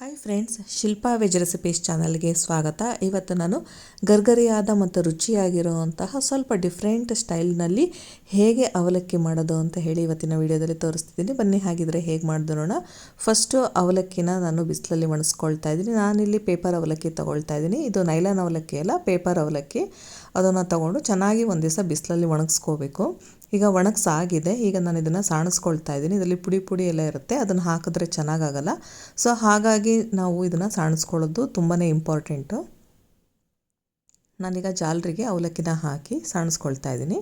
Hi friends Shilpa veg recipes ಚಾನಲ್ಗೆ ಸ್ವಾಗತ. ಇವತ್ತು ನಾನು ಗರ್ಗರಿಯಾದ ಮತ್ತು ರುಚಿಯಾಗಿರುವಂತಹ ಸ್ವಲ್ಪ ಡಿಫ್ರೆಂಟ್ ಸ್ಟೈಲ್ನಲ್ಲಿ ಹೇಗೆ ಅವಲಕ್ಕಿ ಮಾಡೋದು ಅಂತ ಹೇಳಿ ಇವತ್ತಿನ ವಿಡಿಯೋದಲ್ಲಿ ತೋರಿಸ್ತಿದ್ದೀನಿ. ಬನ್ನಿ, ಹಾಗಿದ್ರೆ ಹೇಗೆ ಮಾಡಿದ್ರು ನೋಡೋಣ. ಫಸ್ಟು ಅವಲಕ್ಕಿನ ನಾನು ಬಿಸಿಲಲ್ಲಿ ಒಣಸ್ಕೊಳ್ತಾ ಇದ್ದೀನಿ. ನಾನಿಲ್ಲಿ ಪೇಪರ್ ಅವಲಕ್ಕಿ ತೊಗೊಳ್ತಾ ಇದ್ದೀನಿ. ಇದು ನೈಲಾನ್ ಅವಲಕ್ಕಿ ಅಲ್ಲ ಪೇಪರ್ ಅವಲಕ್ಕಿ. ಅದನ್ನು ತೊಗೊಂಡು ಚೆನ್ನಾಗಿ ಒಂದು ದಿವಸ ಬಿಸಿಲಲ್ಲಿ ಒಣಗಿಸ್ಕೋಬೇಕು. ಈಗ ಒಣಗಿಸಾಗಿದೆ. ಈಗ ನಾನು ಇದನ್ನು ಸಾಣಿಸ್ಕೊಳ್ತಾ ಇದ್ದೀನಿ. ಇದರಲ್ಲಿ ಪುಡಿ ಪುಡಿ ಎಲ್ಲ ಇರುತ್ತೆ. ಅದನ್ನು ಹಾಕಿದ್ರೆ ಚೆನ್ನಾಗಾಗಲ್ಲ. ಸೊ ಹಾಗಾಗಿ ನಾವು ಇದನ್ನು ಸಾಣಿಸ್ಕೊಳ್ಳೋದು ತುಂಬಾ ಇಂಪಾರ್ಟೆಂಟು ನಾನೀಗ ಜಾಲರಿಗೆ ಅವಲಕ್ಕಿನ ಹಾಕಿ ಸಾಣಿಸ್ಕೊಳ್ತಾ ಇದ್ದೀನಿ.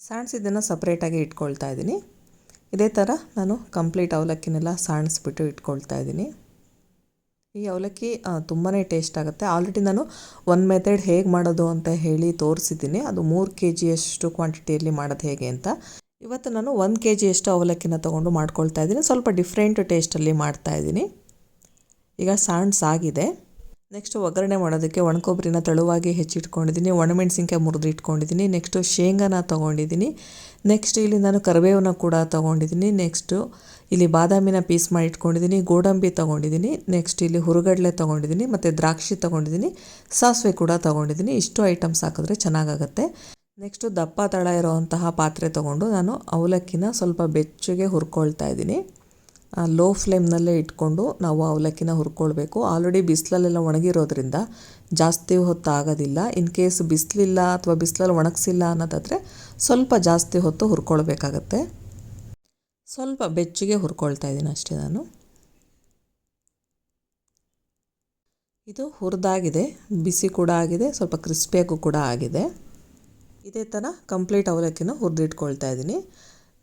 ಸಾಣಿಸಿದ್ದನ್ನು ಸಪ್ರೇಟಾಗಿ ಇಟ್ಕೊಳ್ತಾ ಇದ್ದೀನಿ. ಇದೇ ಥರ ನಾನು ಕಂಪ್ಲೀಟ್ ಅವಲಕ್ಕಿನೆಲ್ಲ ಸಾಣಿಸ್ಬಿಟ್ಟು ಇಟ್ಕೊಳ್ತಾ ಇದ್ದೀನಿ. ಈ ಅವಲಕ್ಕಿ ತುಂಬಾ ಟೇಸ್ಟ್ ಆಗುತ್ತೆ. ಆಲ್ರೆಡಿ ನಾನು ಒನ್ ಮೆಥಡ್ ಹೇಗೆ ಮಾಡೋದು ಅಂತ ಹೇಳಿ ತೋರಿಸಿದ್ದೀನಿ. ಅದು ಮೂರು ಕೆ ಜಿಯಷ್ಟು ಕ್ವಾಂಟಿಟಿಯಲ್ಲಿ ಮಾಡೋದು ಹೇಗೆ ಅಂತ. ಇವತ್ತು ನಾನು ಒಂದು ಕೆ ಜಿಯಷ್ಟು ಅವಲಕ್ಕಿನ ತೊಗೊಂಡು ಮಾಡ್ಕೊಳ್ತಾ ಇದ್ದೀನಿ. ಸ್ವಲ್ಪ ಡಿಫ್ರೆಂಟ್ ಟೇಸ್ಟಲ್ಲಿ ಮಾಡ್ತಾ ಇದ್ದೀನಿ. ಈಗ ಸಾಣಿಸಾಗಿದೆ ನೆಕ್ಸ್ಟ್ ಒಗ್ಗರಣೆ ಮಾಡೋದಕ್ಕೆ ಒಣಕೊಬ್ಬರಿನ ತೆಳುವಾಗಿ ಹೆಚ್ಚಿಟ್ಕೊಂಡಿದ್ದೀನಿ. ಒಣಮೆಣಸಿನ್ಕಾಯಿ ಮುರಿದು ಇಟ್ಕೊಂಡಿದ್ದೀನಿ. ನೆಕ್ಸ್ಟು ಶೇಂಗಾನ ತೊಗೊಂಡಿದ್ದೀನಿ. ನೆಕ್ಸ್ಟ್ ಇಲ್ಲಿ ನಾನು ಕರಿಬೇವನ್ನ ಕೂಡ ತೊಗೊಂಡಿದ್ದೀನಿ. ನೆಕ್ಸ್ಟು ಇಲ್ಲಿ ಬಾದಾಮಿನ ಪೀಸ್ ಮಾಡಿ ಇಟ್ಕೊಂಡಿದ್ದೀನಿ, ಗೋಡಂಬಿ ತೊಗೊಂಡಿದ್ದೀನಿ ನೆಕ್ಸ್ಟ್ ಇಲ್ಲಿ ಹುರುಗಡಲೆ ತೊಗೊಂಡಿದ್ದೀನಿ, ಮತ್ತು ದ್ರಾಕ್ಷಿ ತೊಗೊಂಡಿದ್ದೀನಿ, ಸಾಸಿವೆ ಕೂಡ ತೊಗೊಂಡಿದ್ದೀನಿ. ಇಷ್ಟು ಐಟಮ್ಸ್ ಹಾಕಿದ್ರೆ ಚೆನ್ನಾಗಾಗತ್ತೆ. ನೆಕ್ಸ್ಟು ದಪ್ಪ ತಳ ಇರೋವಂತಹ ಪಾತ್ರೆ ತೊಗೊಂಡು ನಾನು ಅವಲಕ್ಕಿನ ಸ್ವಲ್ಪ ಬೆಚ್ಚಗೆ ಹುರ್ಕೊಳ್ತಾ ಇದ್ದೀನಿ. ಲೋ ಫ್ಲೇಮ್ನಲ್ಲೇ ಇಟ್ಕೊಂಡು ನಾವು ಅವಲಕ್ಕಿನ ಹುರ್ಕೊಳ್ಬೇಕು. ಆಲ್ರೆಡಿ ಬಿಸಿಲಲ್ಲೆಲ್ಲ ಒಣಗಿರೋದ್ರಿಂದ ಜಾಸ್ತಿ ಹೊತ್ತು ಆಗೋದಿಲ್ಲ. ಇನ್ ಕೇಸ್ ಬಿಸಿಲಿಲ್ಲ ಅಥವಾ ಬಿಸಿಲಲ್ಲಿ ಒಣಗಿಸಿಲ್ಲ ಅನ್ನೋದಾದರೆ ಸ್ವಲ್ಪ ಜಾಸ್ತಿ ಹೊತ್ತು ಹುರ್ಕೊಳ್ಬೇಕಾಗತ್ತೆ. ಸ್ವಲ್ಪ ಬೆಚ್ಚಗೆ ಹುರ್ಕೊಳ್ತಾ ಇದ್ದೀನಿ ಅಷ್ಟೇ ನಾನು. ಇದು ಹುರಿದಾಗಿದೆ, ಬಿಸಿ ಕೂಡ ಆಗಿದೆ, ಸ್ವಲ್ಪ ಕ್ರಿಸ್ಪಿಯಾಗೂ ಕೂಡ ಆಗಿದೆ. ಇದೇ ಥರ ಕಂಪ್ಲೀಟ್ ಅವಲಕ್ಕಿನ ಹುರಿದಿಟ್ಕೊಳ್ತಾ ಇದ್ದೀನಿ.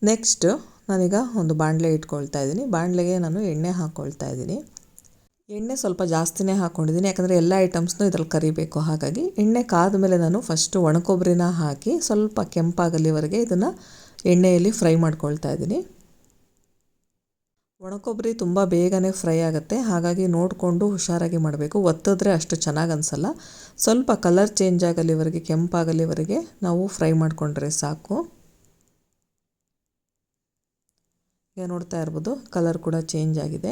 ನೆಕ್ಸ್ಟ್ ನಾನೀಗ ಒಂದು ಬಾಣಲೆ ಇಟ್ಕೊಳ್ತಾ ಇದ್ದೀನಿ. ಬಾಣಲೆಗೆ ನಾನು ಎಣ್ಣೆ ಹಾಕ್ಕೊಳ್ತಾ ಇದ್ದೀನಿ. ಎಣ್ಣೆ ಸ್ವಲ್ಪ ಜಾಸ್ತಿನೇ ಹಾಕ್ಕೊಂಡಿದ್ದೀನಿ ಯಾಕಂದರೆ ಎಲ್ಲ ಐಟಮ್ಸ್ನೂ ಇದ್ರಲ್ಲಿ ಕರಿಬೇಕು. ಹಾಗಾಗಿ ಎಣ್ಣೆ ಕಾದ ಮೇಲೆ ನಾನು ಫಸ್ಟು ಒಣಕೊಬ್ಬರಿನ ಹಾಕಿ ಸ್ವಲ್ಪ ಕೆಂಪಾಗಲಿವರೆಗೆ ಇದನ್ನು ಎಣ್ಣೆಯಲ್ಲಿ ಫ್ರೈ ಮಾಡ್ಕೊಳ್ತಾ ಇದ್ದೀನಿ. ಒಣಕೊಬ್ಬರಿ ತುಂಬ ಬೇಗನೆ ಫ್ರೈ ಆಗುತ್ತೆ. ಹಾಗಾಗಿ ನೋಡಿಕೊಂಡು ಹುಷಾರಾಗಿ ಮಾಡಬೇಕು. ಒತ್ತಿದ್ರೆ ಅಷ್ಟು ಚೆನ್ನಾಗಿ ಅನಿಸಲ್ಲ. ಸ್ವಲ್ಪ ಕಲರ್ ಚೇಂಜ್ ಆಗಲಿವರೆಗೆ ಕೆಂಪಾಗಲಿವರೆಗೆ ನಾವು ಫ್ರೈ ಮಾಡಿಕೊಂಡ್ರೆ ಸಾಕು. ಈಗ ನೋಡ್ತಾ ಇರ್ಬೋದು, ಕಲರ್ ಕೂಡ ಚೇಂಜ್ ಆಗಿದೆ.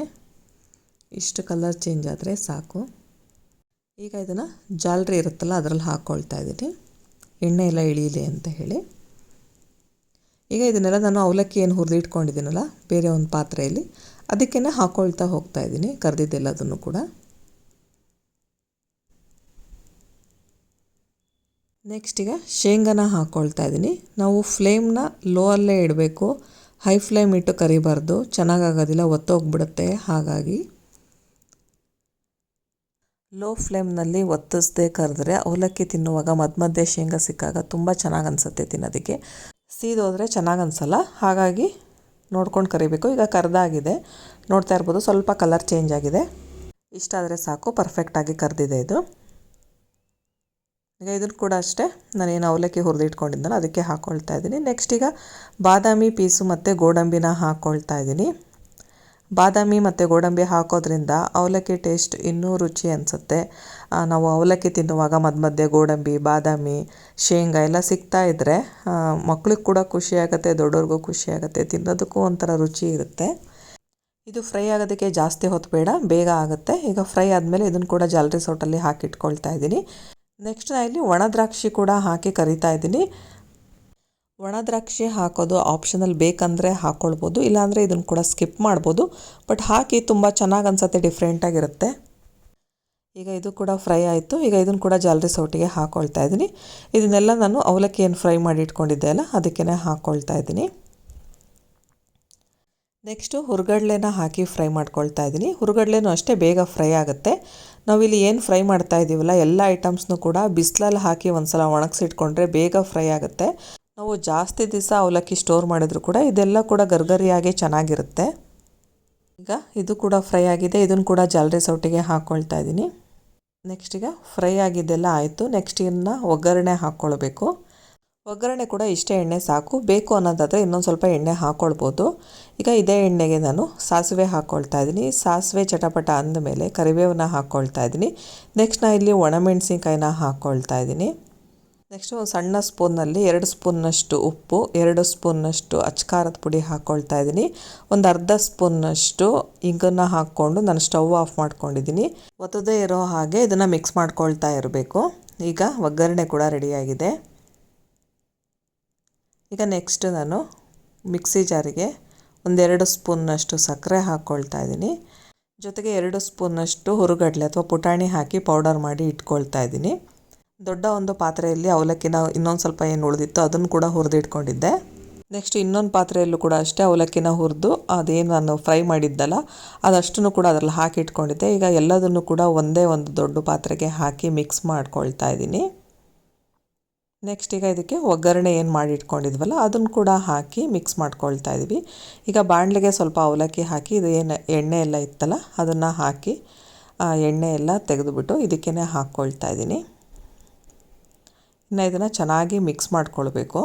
ಇಷ್ಟು ಕಲರ್ ಚೇಂಜ್ ಆದರೆ ಸಾಕು. ಈಗ ಇದನ್ನು ಜಾಲರಿ ಇರುತ್ತಲ್ಲ, ಅದರಲ್ಲಿ ಹಾಕ್ಕೊಳ್ತಾ ಇದ್ದೀನಿ. ಎಣ್ಣೆ ಎಲ್ಲ ಇಳೀಲಿ ಅಂತ ಹೇಳಿ. ಈಗ ಇದನ್ನೆಲ್ಲ ನಾನು ಅವಲಕ್ಕಿ ಏನು ಹುರಿದು ಇಟ್ಕೊಂಡಿದ್ದೀನಲ್ಲ, ಬೇರೆ ಒಂದು ಪಾತ್ರೆಯಲ್ಲಿ. ಅದಕ್ಕೇ ಹಾಕ್ಕೊಳ್ತಾ ಹೋಗ್ತಾ ಇದ್ದೀನಿ, ಕರೆದಿದ್ದೆಲ್ಲದನ್ನು ಕೂಡ. ನೆಕ್ಸ್ಟ್ ಈಗ ಶೇಂಗಾನ ಹಾಕ್ಕೊಳ್ತಾ ಇದ್ದೀನಿ. ನಾವು ಫ್ಲೇಮ್ನ ಲೋ ಅಲ್ಲೇ ಇಡಬೇಕು. ಹೈ ಫ್ಲೇಮ್ ಇಟ್ಟು ಕರಿಬಾರ್ದು. ಚೆನ್ನಾಗಾಗೋದಿಲ್ಲ, ಒತ್ತೋಗ್ಬಿಡುತ್ತೆ. ಹಾಗಾಗಿ ಲೋ ಫ್ಲೇಮ್ನಲ್ಲಿ ಒತ್ತಿಸ್ದೆ ಕರೆದ್ರೆ ಅವಲಕ್ಕಿ ತಿನ್ನುವಾಗ ಮಧ್ಯ ಮಧ್ಯೆ ಶೇಂಗಾ ಸಿಕ್ಕಾಗ ತುಂಬ ಚೆನ್ನಾಗಿ ಅನಿಸುತ್ತೆ ತಿನ್ನೋದಕ್ಕೆ. ಸೀದೋದ್ರೆ ಚೆನ್ನಾಗಿ ಅನಿಸಲ್ಲ? ಹಾಗಾಗಿ ನೋಡ್ಕೊಂಡು ಕರಿಬೇಕು. ಈಗ ಕರೆದಾಗಿದೆ. ನೋಡ್ತಾ ಇರ್ಬೋದು ಸ್ವಲ್ಪ ಕಲರ್ ಚೇಂಜ್ ಆಗಿದೆ. ಇಷ್ಟ ಆದರೆ ಸಾಕು ಪರ್ಫೆಕ್ಟಾಗಿ ಕರೆದಿದೆ ಇದು. ಈಗ ಇದನ್ನು ಕೂಡ ಅಷ್ಟೇ. ನಾನೇನು ಅವಲಕ್ಕಿ ಹುರಿದು ಇಟ್ಕೊಂಡಿದ್ದನಲ್ಲ, ಅದಕ್ಕೆ ಹಾಕ್ಕೊಳ್ತಾ ಇದ್ದೀನಿ. ನೆಕ್ಸ್ಟ್ ಈಗ ಬಾದಾಮಿ, ಪೀಸು ಮತ್ತು ಗೋಡಂಬಿನ ಹಾಕ್ಕೊಳ್ತಾ ಇದ್ದೀನಿ. ಬಾದಾಮಿ ಮತ್ತು ಗೋಡಂಬಿ ಹಾಕೋದ್ರಿಂದ ಅವಲಕ್ಕಿ ಟೇಸ್ಟ್ ಇನ್ನೂ ರುಚಿ ಅನಿಸುತ್ತೆ. ನಾವು ಅವಲಕ್ಕಿ ತಿನ್ನುವಾಗ ಮಧ್ಯ ಮಧ್ಯೆ ಗೋಡಂಬಿ, ಬಾದಾಮಿ, ಶೇಂಗಾ ಎಲ್ಲ ಸಿಗ್ತಾ ಇದ್ದರೆ ಮಕ್ಳಿಗೆ ಕೂಡ ಖುಷಿಯಾಗುತ್ತೆ ದೊಡ್ಡವ್ರಿಗೂ ಖುಷಿಯಾಗುತ್ತೆ ತಿನ್ನೋದಕ್ಕೂ ಒಂಥರ ರುಚಿ ಇರುತ್ತೆ. ಇದು ಫ್ರೈ ಆಗೋದಕ್ಕೆ ಜಾಸ್ತಿ ಹೊತ್ತು ಬೇಡ, ಬೇಗ ಆಗುತ್ತೆ. ಈಗ ಫ್ರೈ ಆದಮೇಲೆ ಇದನ್ನು ಕೂಡ ಜಾಲರಿ ಸೋಟಲ್ಲಿ ಹಾಕಿಟ್ಕೊಳ್ತಾ ಇದ್ದೀನಿ. ನೆಕ್ಸ್ಟ್ ನಾನು ಇಲ್ಲಿ ಒಣ ದ್ರಾಕ್ಷಿ ಕೂಡ ಹಾಕಿ ಕರಿತಾ ಇದ್ದೀನಿ. ಒಣ ದ್ರಾಕ್ಷಿ ಹಾಕೋದು ಆಪ್ಷನಲ್ ಬೇಕಂದರೆ ಹಾಕ್ಕೊಳ್ಬೋದು ಇಲ್ಲಾಂದರೆ ಇದನ್ನು ಕೂಡ ಸ್ಕಿಪ್ ಮಾಡ್ಬೋದು. ಬಟ್ ಹಾಕಿ ತುಂಬ ಚೆನ್ನಾಗಿ ಅನ್ಸುತ್ತೆ ಡಿಫ್ರೆಂಟಾಗಿರುತ್ತೆ ಈಗ ಇದು ಕೂಡ ಫ್ರೈ ಆಯಿತು. ಈಗ ಇದನ್ನು ಕೂಡ ಜಾಲರಿ ಸೌಟಿಗೆ ಹಾಕ್ಕೊಳ್ತಾ ಇದ್ದೀನಿ ಇದನ್ನೆಲ್ಲ ನಾನು ಅವಲಕ್ಕಿ ಏನು ಫ್ರೈ ಮಾಡಿ ಇಟ್ಕೊಂಡಿದ್ದೆ ಅಲ್ಲ ಅದಕ್ಕೇ ಹಾಕ್ಕೊಳ್ತಾ ಇದ್ದೀನಿ ನೆಕ್ಸ್ಟು ಹುರುಗಡ್ಲೆನ ಹಾಕಿ ಫ್ರೈ ಮಾಡ್ಕೊಳ್ತಾ ಇದ್ದೀನಿ ಹುರುಗಡ್ಲೆನೂ ಅಷ್ಟೇ ಬೇಗ ಫ್ರೈ ಆಗುತ್ತೆ. ನಾವಿಲ್ಲಿ ಏನು ಫ್ರೈ ಮಾಡ್ತಾ ಇದ್ದೀವಲ್ಲ ಎಲ್ಲ ಐಟಮ್ಸ್ನೂ ಕೂಡ ಬಿಸಿಲಲ್ಲಿ ಹಾಕಿ ಒಂದು ಸಲ ಒಣಗಿಸಿಟ್ಕೊಂಡ್ರೆ ಬೇಗ ಫ್ರೈ ಆಗುತ್ತೆ. ನಾವು ಜಾಸ್ತಿ ದಿವಸ ಅವಲಕ್ಕಿ ಸ್ಟೋರ್ ಮಾಡಿದರೂ ಕೂಡ ಇದೆಲ್ಲ ಕೂಡ ಗರ್ಗರಿಯಾಗಿ ಚೆನ್ನಾಗಿರುತ್ತೆ. ಈಗ ಇದು ಕೂಡ ಫ್ರೈ ಆಗಿದೆ. ಇದನ್ನು ಕೂಡ ಜಾಲರಿ ಸೌಟಿಗೆ ಹಾಕ್ಕೊಳ್ತಾ ಇದ್ದೀನಿ. ನೆಕ್ಸ್ಟ್ ಈಗ ಫ್ರೈ ಆಗಿದ್ದೆಲ್ಲ ಆಯಿತು. ನೆಕ್ಸ್ಟ್ ಇನ್ನು ಒಗ್ಗರಣೆ ಹಾಕ್ಕೊಳ್ಬೇಕು ಒಗ್ಗರಣೆ ಕೂಡ ಇಷ್ಟೇ ಎಣ್ಣೆ ಸಾಕು. ಬೇಕು ಅನ್ನೋದಾದರೆ ಇನ್ನೊಂದು ಸ್ವಲ್ಪ ಎಣ್ಣೆ ಹಾಕ್ಕೊಳ್ಬೋದು ಈಗ ಇದೇ ಎಣ್ಣೆಗೆ ನಾನು ಸಾಸಿವೆ ಹಾಕ್ಕೊಳ್ತಾ ಇದ್ದೀನಿ. ಸಾಸಿವೆ ಚಟಪಟ ಅಂದಮೇಲೆ ಕರಿಬೇವನ್ನ ಹಾಕ್ಕೊಳ್ತಾ ಇದ್ದೀನಿ. ನೆಕ್ಸ್ಟ್ ನಾನು ಇಲ್ಲಿ ಒಣಮೆಣಸಿನ್ಕಾಯಿನ ಹಾಕ್ಕೊಳ್ತಾ ಇದ್ದೀನಿ. ನೆಕ್ಸ್ಟು ಒಂದು ಸಣ್ಣ ಸ್ಪೂನ್ನಲ್ಲಿ ಎರಡು ಸ್ಪೂನ್ನಷ್ಟು ಉಪ್ಪು, ಎರಡು ಸ್ಪೂನ್ನಷ್ಟು ಅಚ್ಕಾರದ ಪುಡಿ ಹಾಕ್ಕೊಳ್ತಾ ಇದ್ದೀನಿ. ಒಂದು ಅರ್ಧ ಸ್ಪೂನ್ನಷ್ಟು ಇಂಗನ್ನು ಹಾಕ್ಕೊಂಡು ನಾನು ಸ್ಟವ್ ಆಫ್ ಮಾಡ್ಕೊಂಡಿದ್ದೀನಿ. ಒತ್ತದೇ ಇರೋ ಹಾಗೆ ಇದನ್ನು ಮಿಕ್ಸ್ ಮಾಡ್ಕೊಳ್ತಾ ಇರಬೇಕು. ಈಗ ಒಗ್ಗರಣೆ ಕೂಡ ರೆಡಿಯಾಗಿದೆ. ಈಗ ನೆಕ್ಸ್ಟ್ ನಾನು ಮಿಕ್ಸಿ ಜಾರಿಗೆ ಒಂದೆರಡು ಸ್ಪೂನ್ನಷ್ಟು ಸಕ್ಕರೆ ಹಾಕ್ಕೊಳ್ತಾ ಇದ್ದೀನಿ. ಜೊತೆಗೆ ಎರಡು ಸ್ಪೂನ್ನಷ್ಟು ಹುರುಗಡ್ಲೆ ಅಥವಾ ಪುಟಾಣಿ ಹಾಕಿ ಪೌಡರ್ ಮಾಡಿ ಇಟ್ಕೊಳ್ತಾ ಇದ್ದೀನಿ. ದೊಡ್ಡ ಒಂದು ಪಾತ್ರೆಯಲ್ಲಿ ಅವಲಕ್ಕಿನ ಇನ್ನೊಂದು ಸ್ವಲ್ಪ ಏನು ಉಳಿದಿತ್ತು ಅದನ್ನು ಕೂಡ ಹುರಿದಿಟ್ಕೊಂಡಿದ್ದೆ. ನೆಕ್ಸ್ಟ್ ಇನ್ನೊಂದು ಪಾತ್ರೆಯಲ್ಲೂ ಕೂಡ ಅಷ್ಟೇ ಅವಲಕ್ಕಿನ ಹುರಿದು ಅದೇನು ನಾನು ಫ್ರೈ ಮಾಡಿದ್ದಲ್ಲ, ಅದಷ್ಟನ್ನು ಕೂಡ ಅದರಲ್ಲಿ ಹಾಕಿ ಇಟ್ಕೊಂಡಿದ್ದೆ ಈಗ ಎಲ್ಲದನ್ನು ಕೂಡ ಒಂದೇ ಒಂದು ದೊಡ್ಡ ಪಾತ್ರೆಗೆ ಹಾಕಿ ಮಿಕ್ಸ್ ಮಾಡ್ಕೊಳ್ತಾ ಇದ್ದೀನಿ. ನೆಕ್ಸ್ಟ್ ಈಗ ಇದಕ್ಕೆ ಒಗ್ಗರಣೆ ಏನು ಮಾಡಿ ಇಟ್ಕೊಂಡಿದ್ವಲ್ಲ ಅದನ್ನು ಕೂಡ ಹಾಕಿ ಮಿಕ್ಸ್ ಮಾಡ್ಕೊಳ್ತಾ ಇದ್ವಿ ಈಗ ಬಾಣಲೆಗೆ ಸ್ವಲ್ಪ ಅವಲಕ್ಕಿ ಹಾಕಿ, ಇದು ಏನು ಎಣ್ಣೆ ಎಲ್ಲ ಇತ್ತಲ್ಲ, ಅದನ್ನು ಹಾಕಿ ಎಣ್ಣೆ ಎಲ್ಲ ತೆಗೆದುಬಿಟ್ಟು ಇದಕ್ಕೇ ಹಾಕ್ಕೊಳ್ತಾ ಇದ್ದೀನಿ. ಇನ್ನು ಇದನ್ನು ಚೆನ್ನಾಗಿ ಮಿಕ್ಸ್ ಮಾಡ್ಕೊಳ್ಬೇಕು.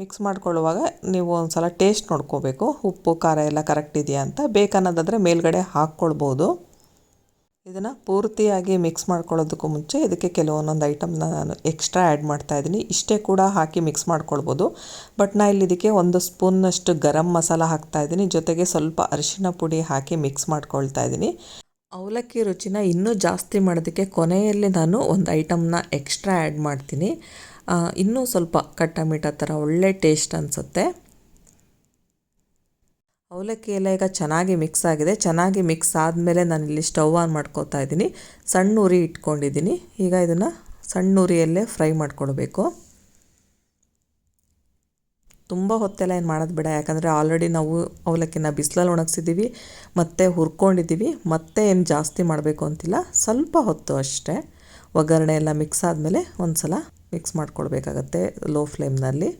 ಮಿಕ್ಸ್ ಮಾಡ್ಕೊಳ್ಳುವಾಗ ನೀವು ಒಂದು ಸಲ ಟೇಸ್ಟ್ ನೋಡ್ಕೋಬೇಕು. ಉಪ್ಪು, ಖಾರ ಎಲ್ಲ ಕರೆಕ್ಟ್ ಇದೆಯಾ ಅಂತ. ಬೇಕನ್ನೋದಾದರೆ ಮೇಲ್ಗಡೆ ಹಾಕ್ಕೊಳ್ಬೋದು. ಇದನ್ನು ಪೂರ್ತಿಯಾಗಿ ಮಿಕ್ಸ್ ಮಾಡ್ಕೊಳ್ಳೋದಕ್ಕೂ ಮುಂಚೆ ಇದಕ್ಕೆ ಕೆಲವೊಂದೊಂದು ಐಟಮ್ನ ನಾನು ಎಕ್ಸ್ಟ್ರಾ ಆ್ಯಡ್ ಮಾಡ್ತಾ ಇದ್ದೀನಿ. ಇಷ್ಟೇ ಕೂಡ ಹಾಕಿ ಮಿಕ್ಸ್ ಮಾಡ್ಕೊಳ್ಬೋದು. ಬಟ್ ನಾ ಇಲ್ಲಿ ಇದಕ್ಕೆ ಒಂದು ಸ್ಪೂನ್ನಷ್ಟು ಗರಂ ಮಸಾಲ ಹಾಕ್ತಾ ಇದ್ದೀನಿ. ಜೊತೆಗೆ ಸ್ವಲ್ಪ ಅರಿಶಿನ ಪುಡಿ ಹಾಕಿ ಮಿಕ್ಸ್ ಮಾಡ್ಕೊಳ್ತಾ ಇದ್ದೀನಿ. ಅವಲಕ್ಕಿ ರುಚಿನ ಇನ್ನೂ ಜಾಸ್ತಿ ಮಾಡೋದಕ್ಕೆ ಕೊನೆಯಲ್ಲಿ ನಾನು ಒಂದು ಐಟಮ್ನ ಎಕ್ಸ್ಟ್ರಾ ಆ್ಯಡ್ ಮಾಡ್ತೀನಿ. ಇನ್ನೂ ಸ್ವಲ್ಪ ಕಟ್ಟ ಮೀಟ ಥರ ಒಳ್ಳೆ ಟೇಸ್ಟ್ ಅನಿಸುತ್ತೆ. ಅವಲಕ್ಕಿ ಎಲ್ಲ ಈಗ ಚೆನ್ನಾಗಿ ಮಿಕ್ಸ್ ಆಗಿದೆ. ಚೆನ್ನಾಗಿ ಮಿಕ್ಸ್ ಆದಮೇಲೆ ಇಲ್ಲಿ ಸ್ಟವ್ ಆನ್ ಮಾಡ್ಕೋತಾ ಇದ್ದೀನಿ. ಸಣ್ಣ ಉರಿ ಇಟ್ಕೊಂಡಿದ್ದೀನಿ. ಈಗ ಇದನ್ನು ಸಣ್ಣ ಉರಿಯಲ್ಲೇ ಫ್ರೈ ಮಾಡ್ಕೊಳ್ಬೇಕು ತುಂಬ ಹೊತ್ತೆಲ್ಲ ಏನು ಮಾಡೋದು ಬೇಡ. ಯಾಕಂದರೆ ಆಲ್ರೆಡಿ ನಾವು ಅವಲಕ್ಕಿನ ಬಿಸಿಲಲ್ಲಿ ಒಣಗಿಸಿದ್ದೀವಿ ಮತ್ತು ಹುರ್ಕೊಂಡಿದ್ದೀವಿ ಮತ್ತೆ ಏನು ಜಾಸ್ತಿ ಮಾಡಬೇಕು ಅಂತಿಲ್ಲ. ಸ್ವಲ್ಪ ಹೊತ್ತು ಅಷ್ಟೇ. ಒಗ್ಗರಣೆ ಎಲ್ಲ ಮಿಕ್ಸ್ ಆದಮೇಲೆ ಒಂದು ಸಲ ಮಿಕ್ಸ್ ಮಾಡ್ಕೊಳ್ಬೇಕಾಗತ್ತೆ ಲೋ ಫ್ಲೇಮ್ನಲ್ಲಿ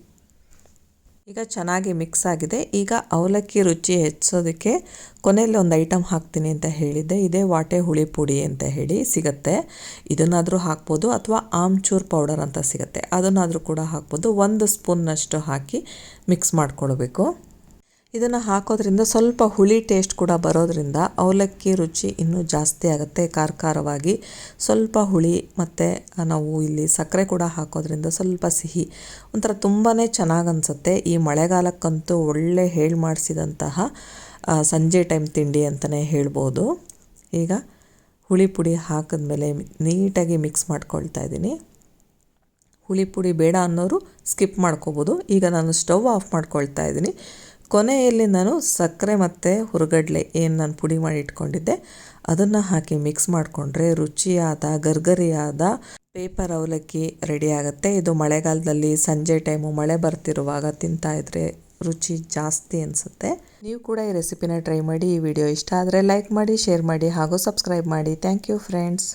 ಈಗ ಚೆನ್ನಾಗಿ ಮಿಕ್ಸ್ ಆಗಿದೆ. ಈಗ ಅವಲಕ್ಕಿ ರುಚಿ ಹೆಚ್ಚೋದಕ್ಕೆ ಕೊನೆಯಲ್ಲಿ ಒಂದು ಐಟಮ್ ಹಾಕ್ತೀನಿ ಅಂತ ಹೇಳಿದ್ದೆ. ಇದೇ ವಾಟೆ ಹುಳಿ ಪುಡಿ ಅಂತ ಹೇಳಿ ಸಿಗುತ್ತೆ. ಇದನ್ನಾದರೂ ಹಾಕ್ಬೋದು ಅಥವಾ ಆಮ್ಚೂರ್ ಪೌಡರ್ ಅಂತ ಸಿಗುತ್ತೆ. ಅದನ್ನಾದರೂ ಕೂಡ ಹಾಕ್ಬೋದು. ಒಂದು ಸ್ಪೂನ್ನಷ್ಟು ಹಾಕಿ ಮಿಕ್ಸ್ ಮಾಡ್ಕೊಳ್ಬೇಕು. ಇದನ್ನು ಹಾಕೋದ್ರಿಂದ ಸ್ವಲ್ಪ ಹುಳಿ ಟೇಸ್ಟ್ ಕೂಡ ಬರೋದ್ರಿಂದ ಅವಲಕ್ಕಿ ರುಚಿ ಇನ್ನೂ ಜಾಸ್ತಿ ಆಗುತ್ತೆ ಖಾರ ಸ್ವಲ್ಪ ಹುಳಿ ಮತ್ತು ನಾವು ಇಲ್ಲಿ ಸಕ್ಕರೆ ಕೂಡ ಹಾಕೋದ್ರಿಂದ ಸ್ವಲ್ಪ ಸಿಹಿ. ಒಂಥರ ತುಂಬಾ ಚೆನ್ನಾಗಿ ಅನಿಸುತ್ತೆ. ಈ ಮಳೆಗಾಲಕ್ಕಂತೂ ಒಳ್ಳೆ ಹೇಳಿ ಮಾಡಿಸಿದಂತಹ ಸಂಜೆ ಟೈಮ್ ತಿಂಡಿ ಅಂತಲೇ ಹೇಳ್ಬೋದು. ಈಗ ಹುಳಿ ಪುಡಿ ಹಾಕಿದ್ಮೇಲೆ ನೀಟಾಗಿ ಮಿಕ್ಸ್ ಮಾಡ್ಕೊಳ್ತಾ ಇದ್ದೀನಿ. ಹುಳಿ ಪುಡಿ ಬೇಡ ಅನ್ನೋರು ಸ್ಕಿಪ್ ಮಾಡ್ಕೋಬೋದು. ಈಗ ನಾನು ಸ್ಟವ್ ಆಫ್ ಮಾಡ್ಕೊಳ್ತಾ ಇದ್ದೀನಿ. ಕೊನೆಯಲ್ಲಿ ನಾನು ಸಕ್ಕರೆ ಮತ್ತು ಹುರುಗಡ್ಲೆ ಏನು ನಾನು ಪುಡಿ ಮಾಡಿ ಇಟ್ಕೊಂಡಿದ್ದೆ, ಅದನ್ನು ಹಾಕಿ ಮಿಕ್ಸ್ ಮಾಡಿಕೊಂಡ್ರೆ ರುಚಿಯಾದ, ಗರ್ಗರಿಯಾದ ಪೇಪರ್ ಅವಲಕ್ಕಿ ರೆಡಿ ಆಗುತ್ತೆ. ಇದು ಮಳೆಗಾಲದಲ್ಲಿ ಸಂಜೆ ಟೈಮು ಮಳೆ ಬರ್ತಿರುವಾಗ ತಿಂತಾ ಇದ್ರೆ ರುಚಿ ಜಾಸ್ತಿ ಅನಿಸುತ್ತೆ. ನೀವು ಕೂಡ ಈ ರೆಸಿಪಿನ ಟ್ರೈ ಮಾಡಿ, ಈ ವಿಡಿಯೋ ಇಷ್ಟ ಆದರೆ ಲೈಕ್ ಮಾಡಿ ಶೇರ್ ಮಾಡಿ ಹಾಗೂ ಸಬ್ಸ್ಕ್ರೈಬ್ ಮಾಡಿ. Thank you friends